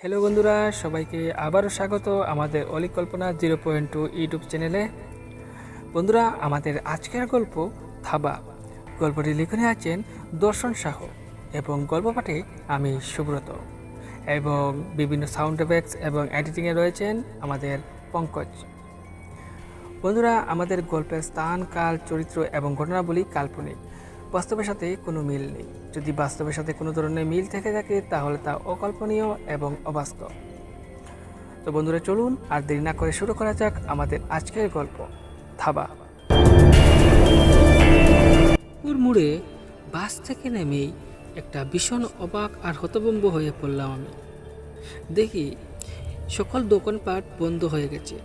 Hello বন্ধুরা, সবাইকে আবারও স্বাগত আমাদের অলিক কল্পনা জিরো পয়েন্ট টু ইউটিউব চ্যানেলে। বন্ধুরা, আমাদের আজকের গল্প থাবা। গল্পটি লিখনে আছেন দর্শন সাহ এবং গল্প পাঠে আমি সুব্রত। এবং বিভিন্ন সাউন্ড এফেক্টস এবং এডিটিংয়ে রয়েছেন আমাদের পঙ্কজ। বন্ধুরা, আমাদের গল্পের স্থান, কাল, চরিত্র এবং ঘটনাবলী কাল্পনিক। বাস্তবের সাথে কোনো মিল নেই। যদি বাস্তবের সাথে কোনো ধরনের মিল থেকে থাকে, তাহলে তা অকল্পনীয় এবং অবাস্তব। তো বন্ধুরা, চলুন আর দেরি না করে শুরু করা যাক আমাদের আজকের গল্প থাবা মুড়ে বাস থেকে নেমেই একটা ভীষণ অবাক আর হতভম্ব হয়ে পড়লাম আমি। দেখি সকল দোকানপাট বন্ধ হয়ে গেছে।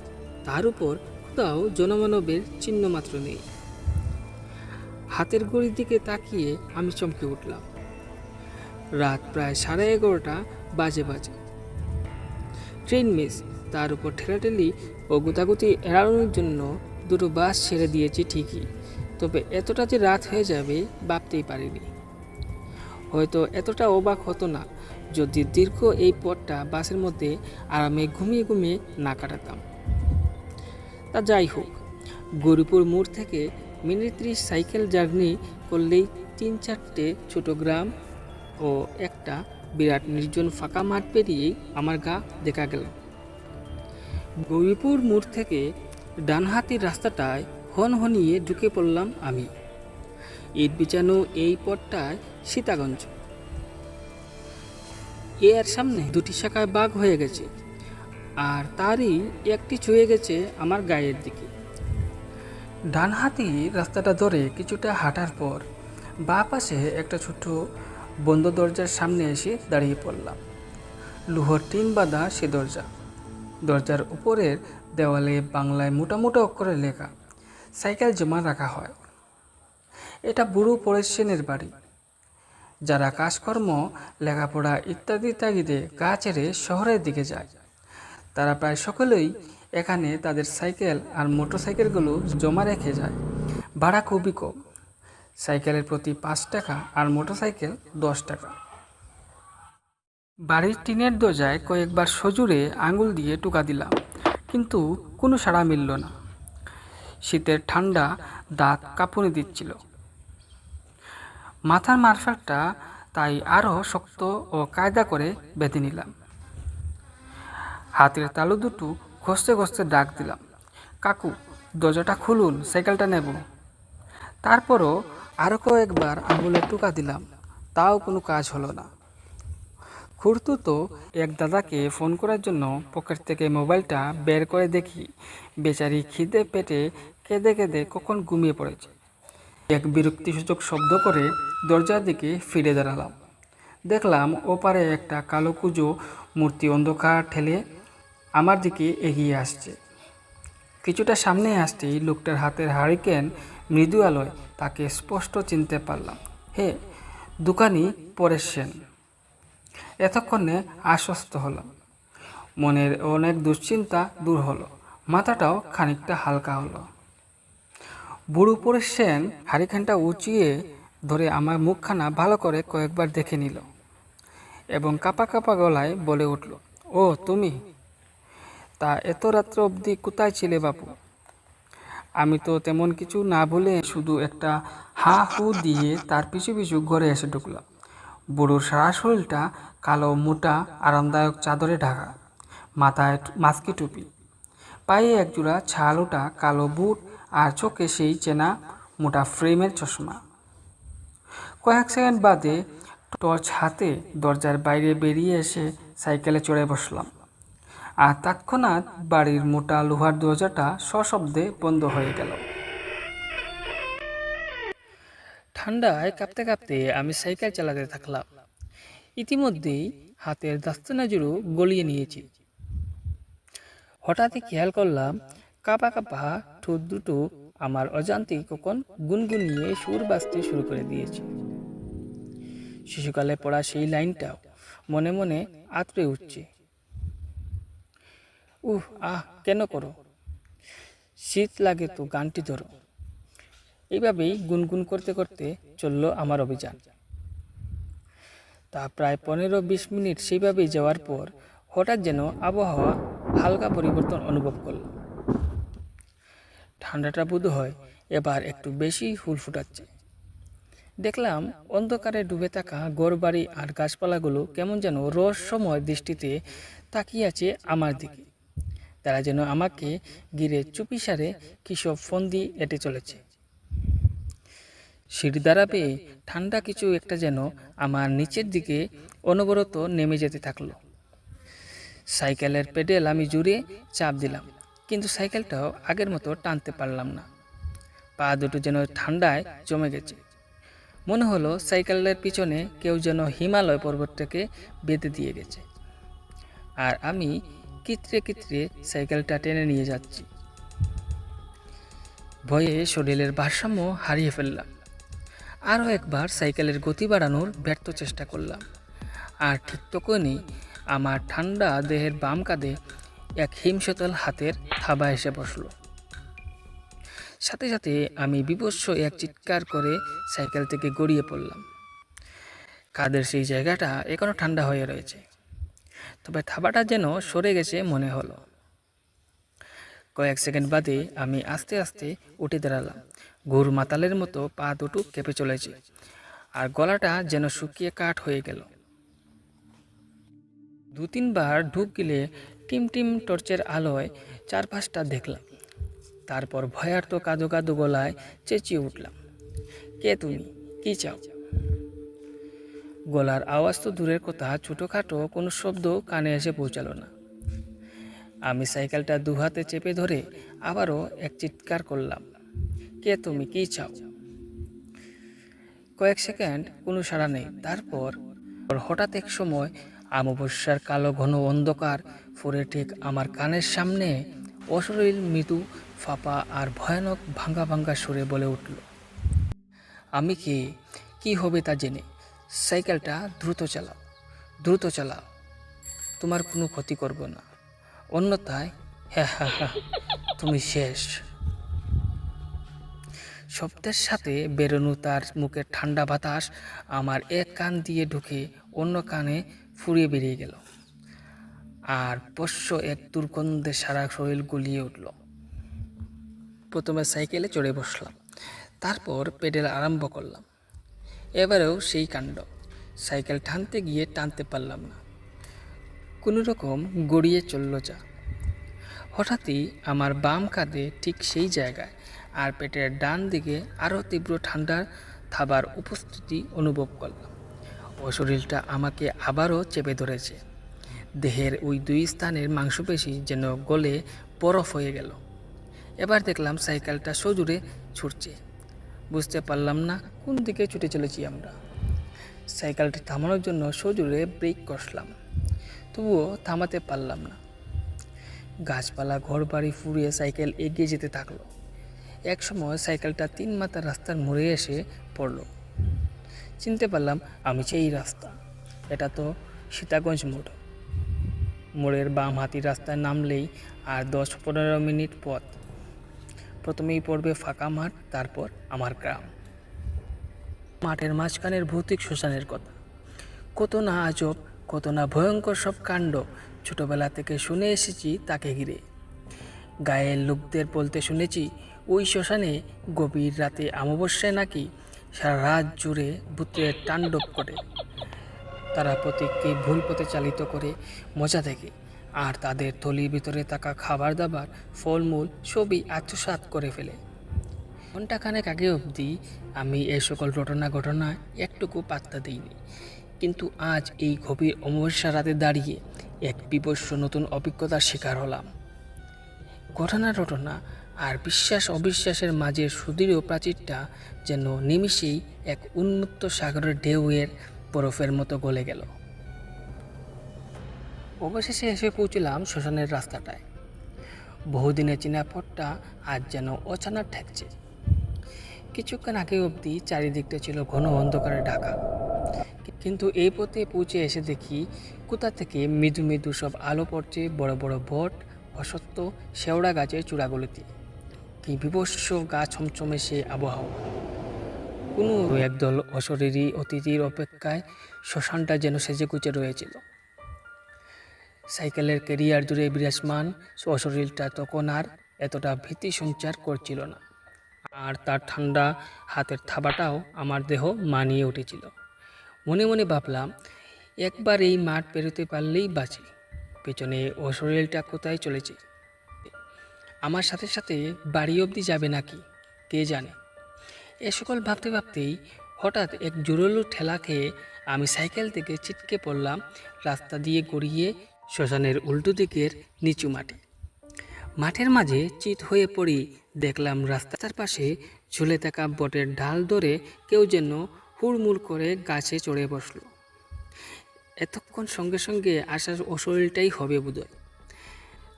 তার উপর কোথাও জনমানবের চিহ্ন মাত্র নেই। হাতের ঘড়ির দিকে তাকিয়ে আমি চমকে উঠলাম। রাত প্রায় সাড়ে এগারোটা বাজে বাজে। ট্রেন মিস, তার উপর ঠেলাঠেলি ও গুতাগুতি এড়ানোর জন্য দুটো বাস ছেড়ে দিয়েছি ঠিকই, তবে এতটা যে রাত হয়ে যাবে ভাবতেই পারিনি। হয়তো এতটা অবাক হতো না, যদি দীর্ঘ এই পথটা বাসের মধ্যে আরামে ঘুমিয়ে ঘুমিয়ে না কাটাতাম। তা যাই হোক, গৌরীপুর মোড় থেকে মিনিট ত্রিশ সাইকেল জার্নি করলেই তিন চারটে ছোট গ্রাম ও একটা বিরাট নির্জন ফাঁকা মাঠ পেরিয়েই আমার গা দেখা গেল। গৌরীপুর মোড় থেকে ডানহাতির রাস্তাটায় হন হনিয়ে ঢুকে পড়লাম আমি। ইট বিছানো এই পথটায় সীতাগঞ্জ। এর সামনে দুটি শাখায় বাঘ হয়ে গেছে, আর তারই একটি ছুঁয়ে গেছে আমার গায়ের দিকে। ডানহাতি রাস্তাটা ধরে কিছুটা হাঁটার পর বাঁ পাশে একটা ছোট বন্ধ দরজার সামনে এসে দাঁড়িয়ে পড়লাম। লোহার টিন বাঁধা সে দরজা। দরজার উপরের দেওয়ালে বাংলায় মোটা মোটা অক্ষরে লেখা, সাইকেল জমা রাখা হয়। এটা বুড়ো পরেশ সেনের বাড়ি। যারা কাজকর্ম, লেখাপড়া ইত্যাদি তাগিদে গা ছেড়ে শহরের দিকে যায়, তারা প্রায় সকলেই এখানে তাদের সাইকেল আর মোটরসাইকেলগুলো জমা রেখে যায়। ভাড়া খুবই কম। সাইকেলের প্রতি পাঁচ টাকা আর মোটরসাইকেল দশ টাকা। বাড়ির টিনের দরজায় কয়েকবার সজুরে আঙুল দিয়ে টুকা দিলাম, কিন্তু কোনো সাড়া মিলল না। শীতের ঠান্ডা দাঁত কাঁপুনি দিচ্ছিল। মাথার মারফারটা তাই আরও শক্ত ও কায়দা করে বেঁধে নিলাম। হাতের তালু দুটো ঘষতে ঘষতে ডাক দিলাম, কাকু, দরজাটা খুলুন, সাইকেলটা নেব। তারপরও আরও কয়েকবার আঙুলে টুকা দিলাম, তাও কোনো কাজ হলো না। খুঁড়তু তো এক দাদাকে ফোন করার জন্য পকেট থেকে মোবাইলটা বের করে দেখি, বেচারি খিদে পেটে কেঁদে কেঁদে কখন ঘুমিয়ে পড়েছে। এক বিরক্তিসূচক শব্দ করে দরজার দিকে ফিরে দাঁড়ালাম। দেখলাম ওপারে একটা কালো কুজো, মূর্তি অন্ধকার ঠেলে আমার দিকে এগিয়ে আসছে। কিছুটা সামনে আসতেই লোকটার হাতের হারিকেন মৃদু আলোয় তাকে স্পষ্ট চিনতে পারলাম। হে, দোকানি পরেশ সেন এতক্ষণে আশ্বস্ত হলাম। মনের অনেক দুশ্চিন্তা দূর হলো। মাথাটাও খানিকটা হালকা হলো। বুড়ো পরেশ সেন হারিকেনটা উঁচিয়ে ধরে আমার মুখখানা ভালো করে কয়েকবার দেখে নিল এবং কাপা কাপা গলায় বলে উঠল, ও, তুমি? তা এত রাত্র অবধি কোথায় ছিলে বাপু? আমি তো তেমন কিছু না বলে শুধু একটা হা হু দিয়ে তার পিছু পিছু ঘরে এসে ঢুকলাম। বুড়োর সারা শরীরটা কালো, মোটা, আরামদায়ক চাদরে ঢাকা, মাথায় মাস্কি টুপি। পায়ে একজোড়া ছাল ওটা, কালো বুট আর চোখে সেই চেনা মোটা ফ্রেমের চশমা। কয়েক সেকেন্ড বাদে টর্চ হাতে দরজার বাইরে বেরিয়ে এসে সাইকেলে চড়ে বসলাম। আর তৎক্ষণাৎ বাড়ির মোটা লোহার দরজাটা সশব্দে বন্ধ হয়ে গেল। ঠান্ডায় কাঁপতে কাঁপতে আমি সাইকেল চালাতে থাকলাম। ইতিমধ্যেই হাতের দাস্তানা জুড়ো গলিয়ে নিয়েছি। হঠাৎই খেয়াল করলাম, কাঁপা কাঁপা ঠোঁট দুটো আমার অজান্তেই কখন গুনগুনিয়ে সুর বাজতে শুরু করে দিয়েছে। শিশুকালে পড়া সেই লাইনটাও মনে মনে আতড়ে উঠছে। উহ, আহ, কেন করো? শীত লাগে তো, গানটি ধরো। এইভাবেই গুনগুন করতে করতে চলল আমার অভিযান। তা প্রায় পনেরো বিশ মিনিট সেইভাবেই যাওয়ার পর হঠাৎ যেন আবহাওয়া হালকা পরিবর্তন অনুভব করলাম ঠান্ডাটা বোধ হয় এবার একটু বেশি ফুল ফুটাচ্ছে। দেখলাম অন্ধকারে ডুবে থাকা গড়বাড়ি আর গাছপালাগুলো কেমন যেন রহস্যময় দৃষ্টিতে তাকিয়ে আছে আমার দিকে। তারা যেন আমাকে ঘিরে চুপিসারে কিসব ফন্দি এঁটে চলেছে। সিঁড়ি দ্বারা পেয়ে ঠান্ডা কিছু একটা যেন আমার নিচের দিকে অনবরত নেমে যেতে থাকল। সাইকেলের পেডেল আমি জুড়ে চাপ দিলাম, কিন্তু সাইকেলটাও আগের মতো টানতে পারলাম না। পা দুটো যেন ঠান্ডায় জমে গেছে। মনে হলো সাইকেলের পিছনে কেউ যেন হিমালয় পর্বতটাকে বেঁধে দিয়ে গেছে। আর আমি কিতরে কিতরে সাইকেলটা টেনে নিয়ে যাচ্ছি। ভয়ে শরীরের ভারসাম্য হারিয়ে ফেললাম। আরও একবার সাইকেলের গতি বাড়ানোর ব্যর্থ চেষ্টা করলাম। আর ঠিক তখনই আমার ঠান্ডা দেহের বাম কাঁধে এক হিমশীতল হাতের থাবা এসে বসল। সাথে সাথে আমি বিবস্ব এক চিৎকার করে সাইকেল থেকে গড়িয়ে পড়লাম। কাদের সেই জায়গাটা এখনও ঠান্ডা হয়ে রয়েছে। তবে থাবাটা যেন সরে গেছে মনে হলো। কয়েক সেকেন্ড বাদে আমি আস্তে আস্তে উঠে দাঁড়ালাম। ঘুর মাতালের মতো পা দুটো কেঁপে চলেছে, আর গলাটা যেন শুকিয়ে কাঠ হয়ে গেল। দু তিনবার ঢুক গেলে টিম টিম টর্চের আলোয় চারপাশটা দেখলাম। তারপর ভয়ার্ত কাদো কাদো গলায় চেঁচিয়ে উঠলাম, কে তুমি? কি চাও? গলার আওয়াজ তো দূরের কথা, ছোটোখাটো কোনো শব্দ কানে এসে পৌঁছালো না। আমি সাইকেলটা দু হাতে চেপে ধরে আবারও এক চিৎকার করলাম, কে তুমি? কি চাও? কয়েক সেকেন্ড কোনো সাড়া নেই, তারপর হঠাৎ এক সময় অমাবস্যার কালো ঘন অন্ধকার ফুরে ঠিক আমার কানের সামনে অশরীর মৃদু, ফাপা আর ভয়ানক ভাঙ্গা ভাঙ্গা সুরে বলে উঠল, আমি কি? কি হবে তা জেনে? সাইকেলটা দ্রুত চালাও দ্রুত চালাও। তোমার কোনো ক্ষতি করব না। অন্যথায় হ্যাঁ হ্যাঁ হ্যাঁ তুমি শেষ। শব্দের সাথে বেরোনো তার মুখের ঠান্ডা বাতাস আমার এক কান দিয়ে ঢুকে অন্য কানে ফুরিয়ে বেরিয়ে গেল। আর পোষ্য এক দুর্গন্ধে সারা শরীর গুলিয়ে উঠল। প্রথমে সাইকেলে চড়ে বসলাম, তারপর পেডেল আরম্ভ করলাম। এবারেও সেই কাণ্ড। সাইকেল টানতে গিয়ে টানতে পারলাম না। কোনো রকম গড়িয়ে চলল যা। হঠাৎই আমার বাম কাঁধে ঠিক সেই জায়গায় আর পেটের ডান দিকে আরও তীব্র ঠান্ডার থাবার উপস্থিতি অনুভব করলাম। ও শরীরটা আমাকে আবারও চেপে ধরেছে। দেহের ওই দুই স্থানের মাংসপেশি যেন গলে বরফ হয়ে গেল। এবার দেখলাম সাইকেলটা সজুরে ছুটছে। বুঝতে পারলাম না কোন দিকে ছুটে চলেছি আমরা। সাইকেলটি থামানোর জন্য সজুরে ব্রেক কষলাম। তবুও থামাতে পারলাম না। গাছপালা, ঘরবাড়ি ফুরিয়ে সাইকেল এগিয়ে যেতে থাকল। এক সময় সাইকেলটা তিন মাথার রাস্তার মোড়ে এসে পড়ল। চিনতে পারলাম আমি সেই রাস্তা। এটা তো সীতাগঞ্জ মোড়। মোড়ের বাম হাতি রাস্তায় নামলেই আর দশ পনেরো মিনিট পথ। প্রথমেই পড়বে ফাঁকা মাঠ, তারপর আমার গ্রাম। মাঠের মাঝখানের ভৌতিক শ্মশানের কথা। কত না আজব, কত না ভয়ঙ্কর সব কাণ্ড, ছোটবেলা থেকে শুনে এসেছি তাকে ঘিরে। গায়ের লোকদের বলতে শুনেছি, ওই শ্মশানে গভীর রাতে অমাবস্যায় নাকি সারা রাত জুড়ে ভূতের তাণ্ডব করে। তারা প্রতীককে ভুল পথে চালিত করে মজা দেখে আর তাদের থলির ভিতরে থাকা খাবার দাবার, ফলমূল সবই আত্মসাৎ করে ফেলে। ঘণ্টাখানেক আগে অবধি আমি এই সকল ঘটনা ঘটনায় একটুকু পাত্তা দিইনি। কিন্তু আজ এই গভীর অমাবস্যা রাতে দাঁড়িয়ে এক বিবস্ব নতুন অভিজ্ঞতার শিকার হলাম। ঘটনা ঘটনা আর বিশ্বাস অবিশ্বাসের মাঝে সুদৃঢ় প্রাচীরটা যেন নিমিষেই এক উন্মুক্ত সাগরের ঢেউয়ের বরফের মতো গলে গেল। অবশেষে এসে পৌঁছলাম শ্মশানের রাস্তাটায়। বহুদিনের চেনা পথটা আজ যেন অচানা ঠেকছে। কিছুক্ষণ আগে অবধি চারিদিকটা ছিল ঘন অন্ধকারে ঢাকা। কিন্তু এই পথে পৌঁছে এসে দেখি কোথা থেকে মৃদু মৃদু সব আলো পড়ছে, বড় বড় বট, অসত্য, শেওড়া গাছের চূড়াগুলোতে। কি বিভৎস গা ছমছমে সে আবহাওয়া। কোনো একদল অশরীরী অতিথির অপেক্ষায় শ্মশানটা যেন সেজে গুজে রয়েছিল। সাইকেলের কেরিয়ার জুড়ে বিরাজমান শরীরটা তখন আর এতটা ভীতি সঞ্চার করছিল না। আর তার ঠান্ডা হাতের থাবাটাও আমার দেহ মানিয়ে উঠেছিল। মনে মনে ভাবলাম, একবার এই মাঠ পেরোতে পারলেই বাঁচি। পেছনে ও শরীরটা কোথায় চলেছে? আমার সাথে সাথে বাড়ি অবধি যাবে নাকি? কে জানে? এ সকল ভাবতে ভাবতেই হঠাৎ এক জোরালো ঠেলা খেয়ে আমি সাইকেল থেকে ছিটকে পড়লাম, রাস্তা দিয়ে গড়িয়ে শ্মশানের উল্টো দিকের নিচু মাটি মাঠের মাঝে চিত হয়ে পড়ি দেখলাম রাস্তার পাশে ঝুলে থাকা বটের ঢাল ধরে কেউ যেন হুড়মুড় করে গাছে চড়ে বসল। এতক্ষণ সঙ্গে সঙ্গে আসার অশরীরটাই হবে বোধহয়।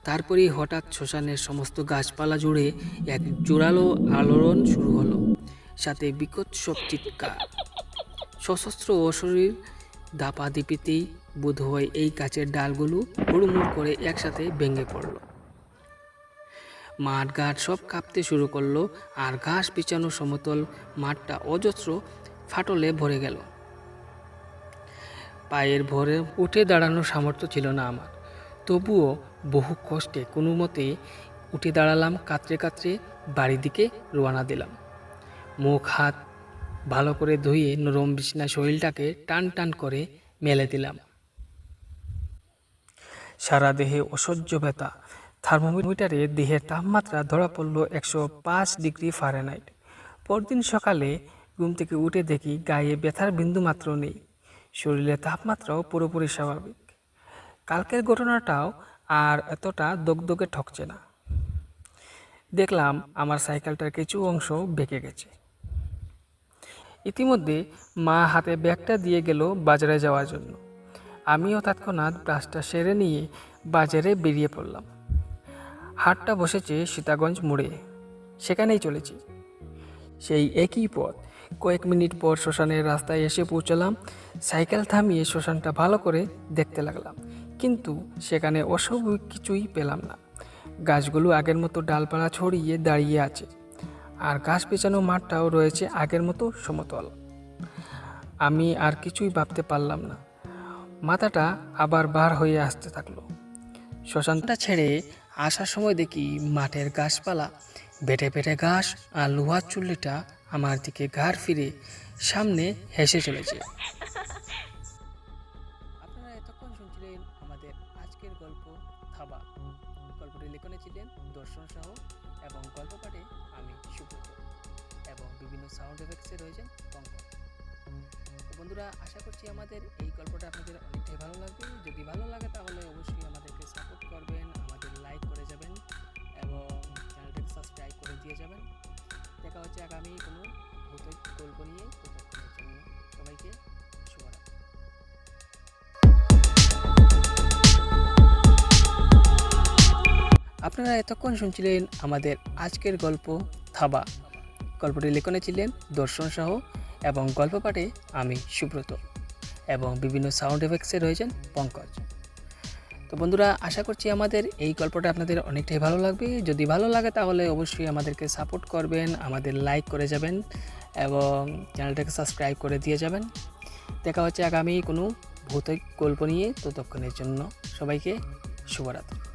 তারপরেই হঠাৎ শ্মশানের সমস্ত গাছপালা জুড়ে এক জোরালো আলোড়ন শুরু হলো, সাথে বিকৎসব চিৎকার। সশস্ত্র অশরীর দাপাদিপিতেই বোধ হয় এই গাছের ডালগুলো হুড়মুড় করে একসাথে ভেঙে পড়ল। মাঠ ঘাট সব কাঁপতে শুরু করল, আর ঘাস বিছানো সমতল মাঠটা অজস্র ফাটলে ভরে গেল। পায়ের ভরে উঠে দাঁড়ানোর সামর্থ্য ছিল না আমার। তবুও বহু কষ্টে কোনো মতে উঠে দাঁড়ালাম, কাতরে কাতরে বাড়ির দিকে রওনা দিলাম। মুখ, হাত ভালো করে ধুয়ে নরম বিছনা শরীরটাকে টান টান করে মেলে দিলাম। সারা দেহে অসহ্য ব্যথা। থার্মোমিটারে দেহের তাপমাত্রা ধরা পড়ল একশো পাঁচ ডিগ্রি ফারেনহাইট। পরদিন সকালে ঘুম থেকে উঠে দেখি গায়ে ব্যথার বিন্দু মাত্র নেই। শরীরের তাপমাত্রাও পুরোপুরি স্বাভাবিক। কালকের ঘটনাটাও আর এতটা দগদগে ঠকছে না। দেখলাম আমার সাইকেলটার কিছু অংশ বেঁকে গেছে। ইতিমধ্যে মা হাতে ব্যাগটা দিয়ে গেল বাজারে যাওয়ার জন্য। আমিও তৎক্ষণাৎ ব্রাশটা সেরে নিয়ে বাজারে বেরিয়ে পড়লাম। হাটটা বসেছে সীতাগঞ্জ মোড়ে। সেখানেই চলেছি। সেই একই পথ। কয়েক মিনিট পর শ্মশানের রাস্তায় এসে পৌঁছলাম। সাইকেল থামিয়ে শ্মশানটা ভালো করে দেখতে লাগলাম। কিন্তু সেখানে অস্বাভাবিক কিছুই পেলাম না। গাছগুলো আগের মতো ডালপালা ছড়িয়ে দাঁড়িয়ে আছে। আর ঘাস পেঁচানো মাঠটাও রয়েছে আগের মতো সমতল। আমি আর কিছুই ভাবতে পারলাম না। মাথাটা আবার বার হয়ে আসতে থাকল। শ্মশানটা ছেড়ে আসার সময় দেখি মাঠের গাছপালা, বেটে বেটে ঘাস আর লোহার চুল্লিটা আমার দিকে ঘাড় ফিরে সামনে হেসে চলেছে। বন্ধুরা, আশা করছি আমাদের এই গল্পটা আপনাদের অনেকটাই ভালো লাগবে। যদি ভালো লাগে তাহলে অবশ্যই আমাদেরকে সাপোর্ট করবেন, আমাদের লাইক করে যাবেন এবং চ্যানেলটাকে সাবস্ক্রাইব করে দিয়ে যাবেন। দেখা হচ্ছে আগামী কোনো ভৌতিক গল্প নিয়ে। জন্য সবাইকে শুভরাত্রি। আপনারা এতক্ষণ শুনছিলেন আমাদের আজকের গল্প থাবা। গল্পটি লেখনে ছিলেন দর্শন সহ। এবং গল্প পাঠে আমি সুব্রত এবং বিভিন্ন সাউন্ড এফেক্টসে রয়েছেন পঙ্কজ। তো বন্ধুরা, আশা করছি আমাদের এই গল্পটা আপনাদের অনেকটাই ভালো লাগবে। যদি ভালো লাগে তাহলে অবশ্যই আমাদেরকে সাপোর্ট করবেন, আমাদের লাইক করে যাবেন এবং চ্যানেলটাকে সাবস্ক্রাইব করে দিয়ে যাবেন। দেখা হচ্ছে আগামী কোনো ভৌতিক গল্প নিয়ে। ততক্ষণের জন্য সবাইকে শুভরাত্রি।